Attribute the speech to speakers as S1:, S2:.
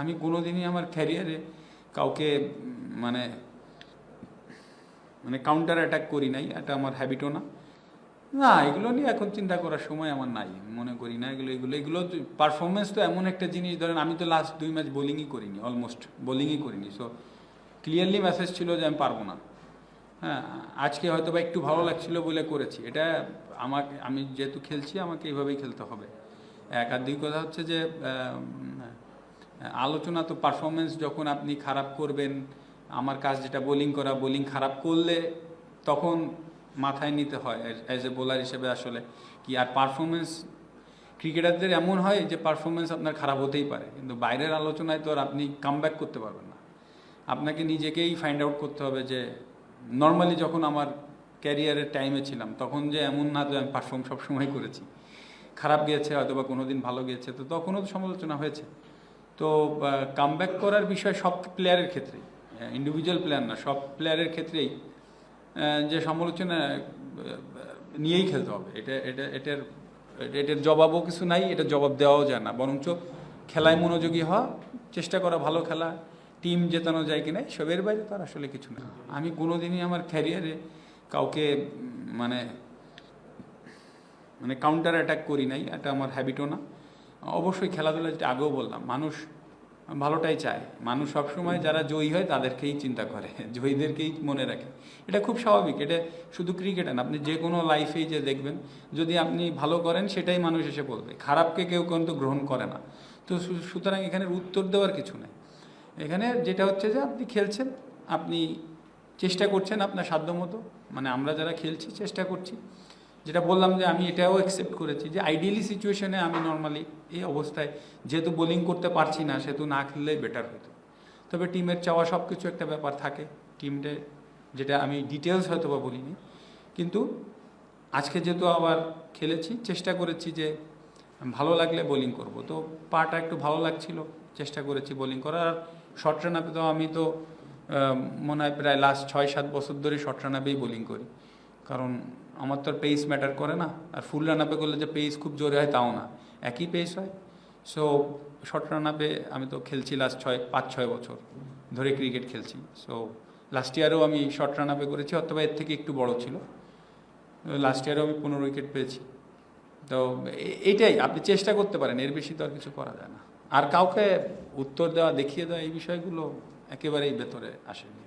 S1: আমি কোনোদিনই আমার ক্যারিয়ারে কাউকে মানে মানে কাউন্টার অ্যাটাক করি নাই, এটা আমার হ্যাবিটও না। না, এগুলো নিয়ে এখন চিন্তা করার সময় আমার নাই, মনে করি না এগুলো এগুলো এগুলো পারফরমেন্স তো এমন একটা জিনিস, ধরেন আমি তো লাস্ট দুই ম্যাচ বোলিংই করিনি অলমোস্ট বোলিংই করিনি সো ক্লিয়ারলি মেসেজ ছিল যে আমি পারব না। হ্যাঁ আজকে হয়তো বা একটু ভালো লাগছিল বলে করেছি, এটা আমাকে, আমি যেহেতু খেলছি, আমাকে এইভাবেই খেলতে হবে। এক আর দুই কথা হচ্ছে যে আলোচনা তো পারফরমেন্স যখন আপনি খারাপ করবেন, আমার কাজ যেটা বোলিং করা বোলিং খারাপ করলে তখন মাথায় নিতে হয় অ্যাজ এ বোলার হিসেবে আসলে। কি আর পারফরমেন্স ক্রিকেটারদের এমন হয় যে পারফরমেন্স আপনার খারাপ হতেই পারে, কিন্তু বাইরের আলোচনায় তো আর আপনি কাম করতে পারবেন না। আপনাকে নিজেকেই ফাইন্ড আউট করতে হবে যে নর্মালি যখন আমার ক্যারিয়ারের টাইমে ছিলাম, তখন যে এমন না যে আমি পারফর্ম সবসময় করেছি। খারাপ গিয়েছে হয়তো বা কোনো দিন ভালো গিয়েছে তো তখনও তো সমালোচনা হয়েছে। তো কাম করার বিষয় সব প্লেয়ারের ক্ষেত্রেই। ইন্ডিভিজুয়াল প্লেয়ার না, সব প্লেয়ারের ক্ষেত্রেই যে সমালোচনা নিয়েই খেলতে হবে। এটা এটা, এটার এটার জবাবও কিছু নাই, এটা জবাব দেওয়াও যায় না। বরঞ্চ খেলায় মনোযোগী হওয়া, চেষ্টা করা ভালো খেলা টিম জেতানো যায় কিনা সবের বাইরে তার আসলে কিছু না। আমি কোনোদিনই আমার ক্যারিয়ারে কাউকে মানে মানে কাউন্টার অ্যাটাক করি নাই, এটা আমার হ্যাবিটও না। অবশ্যই খেলাধুলা যেটা আগেও বললাম মানুষ ভালোটাই চায়। মানুষ সবসময় যারা জয়ী হয় তাদেরকেই চিন্তা করে জয়ীদেরকেই মনে রাখে। এটা খুব স্বাভাবিক এটা শুধু ক্রিকেটে না আপনি যে কোনো লাইফেই যে দেখবেন যদি আপনি ভালো করেন সেটাই মানুষ এসে বলবে। খারাপকে কেউ কিন্তু গ্রহণ করে না। তো সুতরাং এখানে উত্তর দেওয়ার কিছু নেই। এখানে যেটা হচ্ছে যে আপনি খেলছেন আপনি চেষ্টা করছেন আপনার সাধ্যমতো মানে আমরা যারা খেলছি চেষ্টা করছি। যেটা বললাম যে আমি এটাও অ্যাকসেপ্ট করেছি যে আইডিয়ালি সিচুয়েশনে আমি নর্মালি এই অবস্থায় যেহেতু বোলিং করতে পারছি না, সেহেতু না খেললেই বেটার হতো। তবে টিমের চাওয়া সব কিছু একটা ব্যাপার থাকে। টিমটা যেটা আমি ডিটেলস হয়তো বা বলিনি। কিন্তু আজকে যেহেতু আবার খেলেছি, চেষ্টা করেছি যে ভালো লাগলে বোলিং করব। তো পাটা একটু ভালো লাগছিল, চেষ্টা করেছি বোলিং করার। আর শর্ট রান আপে তো আমি তো মনে হয় প্রায় লাস্ট ছয় সাত বছর ধরে শর্ট রান আপেই বোলিং করি। কারণ আমার তো আর পেস ম্যাটার করে না। আর ফুল রান আপে করলে যে পেস খুব জোরে হয়, তাও না। একই পেস হয়। সো শর্ট রান আপে আমি তো খেলছি লাস্ট ছয়, পাঁচ, ছয় বছর ধরে ক্রিকেট খেলছি। সো লাস্ট ইয়ারেও আমি শর্ট রান আপে করেছি, অথবা এর থেকে একটু বড় ছিল। লাস্ট ইয়ারেও আমি পনেরো উইকেট পেয়েছি। তো এইটাই আপনি চেষ্টা করতে পারেন, এর বেশি তো আর কিছু করা যায় না। আর কাউকে উত্তর দেওয়া, দেখিয়ে দেওয়া এই বিষয়গুলো একেবারেই ভেতরে আসেনি।